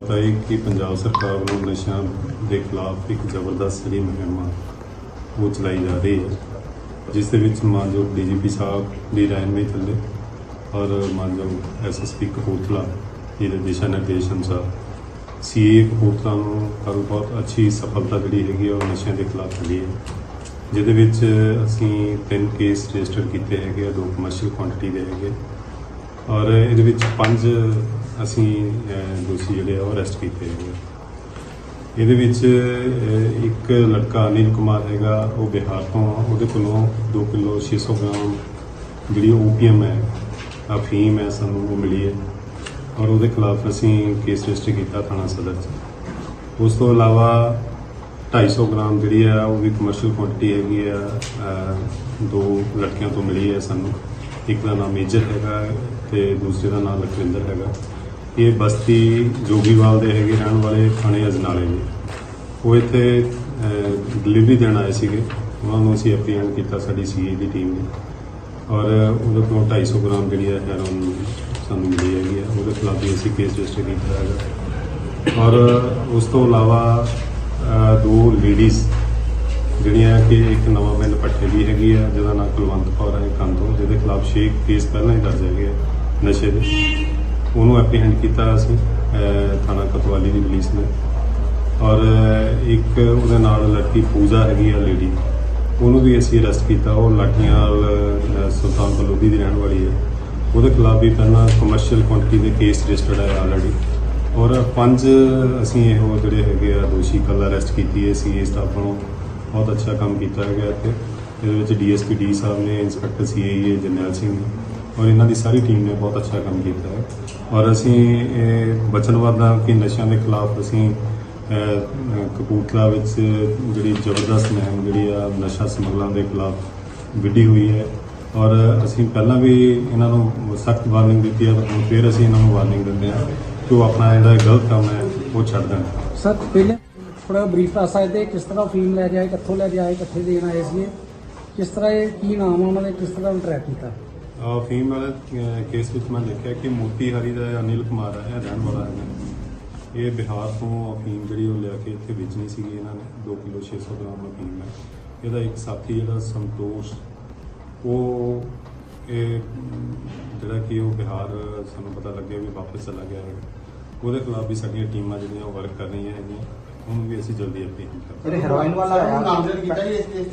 ਪਤਾ ਹੈ ਕਿ ਪੰਜਾਬ ਸਰਕਾਰ ਵੱਲੋਂ ਨਸ਼ਿਆਂ ਦੇ ਖਿਲਾਫ ਇੱਕ ਜ਼ਬਰਦਸਤ ਜਿਹੜੀ ਮੁਹਿੰਮ ਆ ਉਹ ਚਲਾਈ ਜਾ ਰਹੀ ਹੈ, ਜਿਸ ਦੇ ਵਿੱਚ ਮਾਨਯੋਗ ਡੀਜੀਪੀ ਸਾਹਿਬ ਦੀ ਰਹਿਨਮਾਈ ਥੱਲੇ ਔਰ ਮਾਨਯੋਗ ਐਸਐਸਪੀ ਕਪੂਰਥਲਾ ਜੀ ਦੇ ਦਿਸ਼ਾ ਨਿਰਦੇਸ਼ ਅਨੁਸਾਰ ਸੀਏ ਕਪੂਰਥਲਾ ਨੂੰ ਕਾਫੀ ਬਹੁਤ ਅੱਛੀ ਸਫਲਤਾ ਜਿਹੜੀ ਹੈਗੀ ਆ ਉਹ ਨਸ਼ਿਆਂ ਦੇ ਖਿਲਾਫ ਮਿਲੀ ਹੈ, ਜਿਹਦੇ ਵਿੱਚ ਅਸੀਂ ਤਿੰਨ ਕੇਸ ਰਜਿਸਟਰ ਕੀਤੇ ਹੈਗੇ ਆ, ਦੋ ਕਮਰਸ਼ੀਅਲ ਕੁਆਂਟੀਟੀ ਦੇ ਹੈਗੇ ਔਰ ਇਹਦੇ ਵਿੱਚ ਪੰਜ ਅਸੀਂ ਦੋਸ਼ੀ ਜਿਹੜੇ ਆ, ਉਹ ਅਰੈਸਟ ਕੀਤੇ ਹੈਗੇ ਇਹਦੇ ਵਿੱਚ ਇੱਕ ਲੜਕਾ ਅਨਿਲ ਕੁਮਾਰ ਹੈਗਾ, ਉਹ ਬਿਹਾਰ ਤੋਂ ਆ। ਉਹਦੇ ਕੋਲੋਂ 2 ਕਿਲੋ 600 ਗ੍ਰਾਮ ਜਿਹੜੀ ਓਪੀਐਮ ਹੈ ਅਫੀਮ ਹੈ, ਸਾਨੂੰ ਉਹ ਮਿਲੀ ਹੈ। ਔਰ ਉਹਦੇ ਖਿਲਾਫ ਅਸੀਂ ਕੇਸ ਰਜਿਸਟਰ ਕੀਤਾ ਥਾਣਾ ਸਦਰ 'ਚ। ਉਸ ਤੋਂ ਇਲਾਵਾ 250 ਗ੍ਰਾਮ ਜਿਹੜੀ ਆ, ਉਹ ਵੀ ਕਮਰਸ਼ੀਅਲ ਕੁਆਂਟੀਟੀ ਹੈਗੀ ਆ ਦੋ ਲੜਕਿਆਂ ਤੋਂ ਮਿਲੀ ਹੈ ਸਾਨੂੰ। ਇੱਕ ਦਾ ਨਾਮ ਮੇਜਰ ਹੈਗਾ ਤੇ ਦੂਸਰੇ ਦਾ ਨਾਮ ਲਖਵਿੰਦਰ ਹੈਗਾ। ਇਹ ਬਸਤੀ ਜੋਗੀਵਾਲ ਦੇ ਹੈਗੇ ਰਹਿਣ ਵਾਲੇ ਥਾਣੇ ਅਜਨਾਲੇ ਦੇ। ਉਹ ਇੱਥੇ ਡਿਲੀਵਰੀ ਦੇਣ ਆਏ ਸੀਗੇ। ਉਹਨਾਂ ਨੂੰ ਅਸੀਂ ਐਪਰੀਹੈਂਡ ਕੀਤਾ ਸਾਡੀ ਸੀਏ ਦੀ ਟੀਮ ਨੇ। ਔਰ ਉਹਦੇ ਕੋਲ 250 ਗ੍ਰਾਮ ਜਿਹੜੀ ਹੈ ਹੈਰੋਨ ਸਾਨੂੰ ਮਿਲੀ ਹੈਗੀ ਹੈ। ਉਹਦੇ ਖਿਲਾਫ ਵੀ ਅਸੀਂ ਕੇਸ ਰਜਿਸਟਰ ਕੀਤਾ ਹੈਗਾ। ਔਰ ਉਸ ਤੋਂ ਇਲਾਵਾ ਦੋ ਲੇਡੀਜ਼ ਜਿਹੜੀਆਂ ਕਿ ਇੱਕ ਨਵਾਂ ਪਿੰਡ ਪੱਠੇ ਦੀ ਹੈਗੀ ਆ ਜਿਹਦਾ ਨਾਮ ਕੁਲਵੰਤ ਕੌਰ ਹੈ ਕੰਤੋਂ ਜਿਹਦੇ ਖਿਲਾਫ ਛੇ ਕੇਸ ਪਹਿਲਾਂ ਹੀ ਦਰਜ ਹੈਗੇ ਆ ਨਸ਼ੇ ਦੇ। ਉਹਨੂੰ ਐਪਰੀਹੈਂਡ ਕੀਤਾ ਅਸੀਂ ਥਾਣਾ ਕਤਵਾਲੀ ਦੀ ਪੁਲਿਸ ਨੇ। ਔਰ ਇੱਕ ਉਹਦੇ ਨਾਲ ਲੜਕੀ ਪੂਜਾ ਹੈਗੀ ਆ ਲੇਡੀ ਉਹਨੂੰ ਵੀ ਅਸੀਂ ਅਰੈਸਟ ਕੀਤਾ। ਉਹ ਲਾਠੀਆਂ ਨਾਲ ਅਹ, ਸੁਲਤਾਨਪੁਰ ਲੋਧੀ ਦੀ ਰਹਿਣ ਵਾਲੀ ਹੈ। ਉਹਦੇ ਖਿਲਾਫ ਵੀ ਪਹਿਲਾਂ ਕਮਰਸ਼ੀਅਲ ਕੁਆਂਟੀਟੀ ਦੇ ਕੇਸ ਰਜਿਸਟਰਡ ਹੈ ਆਲਰੇਡੀ ਔਰ ਪੰਜ ਅਸੀਂ ਇਹੋ ਜਿਹੜੇ ਹੈਗੇ ਆ ਦੋਸ਼ੀ ਕੱਲ ਅਰੈਸਟ ਕੀਤੀ ਹੈ ਸੀ ਸਟਾਫ ਵੱਲੋਂ। ਬਹੁਤ ਅੱਛਾ ਕੰਮ ਕੀਤਾ ਹੈਗਾ ਇੱਥੇ। ਇਹਦੇ ਵਿੱਚ ਡੀਐਸਪੀ ਡੀ ਸਾਹਿਬ ਨੇ ਇੰਸਪੈਕਟਰ ਸੀਆਈਏ ਜਰਨੈਲ ਸਿੰਘ ਨੇ। ਔਰ ਇਹਨਾਂ ਦੀ ਸਾਰੀ ਟੀਮ ਨੇ ਬਹੁਤ ਅੱਛਾ ਕੰਮ ਕੀਤਾ ਹੈ। ਔਰ ਅਸੀਂ ਇਹ ਵਚਨਬੱਧ ਹਾਂ ਕਿ ਨਸ਼ਿਆਂ ਦੇ ਖਿਲਾਫ ਅਸੀਂ ਕਪੂਰਥਲਾ ਵਿੱਚ ਜਿਹੜੀ ਜ਼ਬਰਦਸਤ ਮੁਹਿੰਮ ਜਿਹੜੀ ਆ, ਨਸ਼ਾ ਸਮਗਲਾਂ ਦੇ ਖਿਲਾਫ ਵਿੱਢੀ ਹੋਈ ਹੈ। ਔਰ ਅਸੀਂ ਪਹਿਲਾਂ ਵੀ ਇਹਨਾਂ ਨੂੰ ਸਖਤ ਵਾਰਨਿੰਗ ਦਿੱਤੀ ਹੈ, ਹੁਣ ਫਿਰ ਅਸੀਂ ਇਹਨਾਂ ਨੂੰ ਵਾਰਨਿੰਗ ਦਿੰਦੇ ਹਾਂ ਕਿ ਉਹ ਆਪਣਾ ਜਿਹੜਾ ਗਲਤ ਕੰਮ ਹੈ, ਉਹ ਛੱਡ ਦੇਣ। ਸਰ, ਪਹਿਲੇ ਥੋੜਾ ਬਰੀਫ ਦੱਸ ਸਕਦੇ ਕਿਸ ਤਰ੍ਹਾਂ ਫੀਮ ਲੈ ਕੇ ਆਏ ਕਿੱਥੋਂ ਲੈ ਕੇ ਆਏ ਕਿੱਥੇ ਦੇਣ ਆਏ ਸੀ ਕਿਸ ਤਰ੍ਹਾਂ ਇਹ ਕੀ ਨਾਮ ਆ ਉਹਨਾਂ ਨੇ, ਕਿਸ ਤਰ੍ਹਾਂ ਟਰੈਕ ਕੀਤਾ? ਫੀਮ ਵਾਲੇ ਕੇਸ ਵਿੱਚ ਮੈਂ ਦੇਖਿਆ ਕਿ ਮੋਤੀ ਹਰੀ ਦਾ ਅਨਿਲ ਕੁਮਾਰ ਹੈ ਇਹ ਰਹਿਣ ਵਾਲਾ ਹੈ। ਇਹ ਬਿਹਾਰ ਤੋਂ ਅਫੀਮ ਜਿਹੜੀ ਉਹ ਲਿਆ ਕੇ ਇੱਥੇ ਵੇਚਣੀ ਸੀਗੀ ਇਹਨਾਂ ਨੇ 2 ਕਿਲੋ 600 ਗ੍ਰਾਮ ਅਫੀਮ ਹੈ। ਇਹਦਾ ਇੱਕ ਸਾਥੀ ਜਿਹੜਾ ਸੰਤੋਸ਼ ਉਹ ਇਹ ਜਿਹੜਾ ਕਿ ਉਹ ਬਿਹਾਰ ਸਾਨੂੰ ਪਤਾ ਲੱਗਿਆ ਵੀ ਵਾਪਸ ਚਲਾ ਗਿਆ ਹੈ। ਉਹਦੇ ਖਿਲਾਫ ਵੀ ਸਾਡੀਆਂ ਟੀਮਾਂ ਜਿਹੜੀਆਂ ਉਹ ਵਰਕ ਕਰ ਰਹੀਆਂ ਹੈਗੀਆਂ। ਉਹਨੂੰ ਵੀ ਅਸੀਂ ਜਲਦੀ ਅਪੀਲ ਕਰਾਂਗੇ ਹੈਰੋਇਨ ਵਾਲਾ ਨਾਮਜ਼ਦ ਕੀਤਾ ਜੀ ਇਸ ਕੇਸ?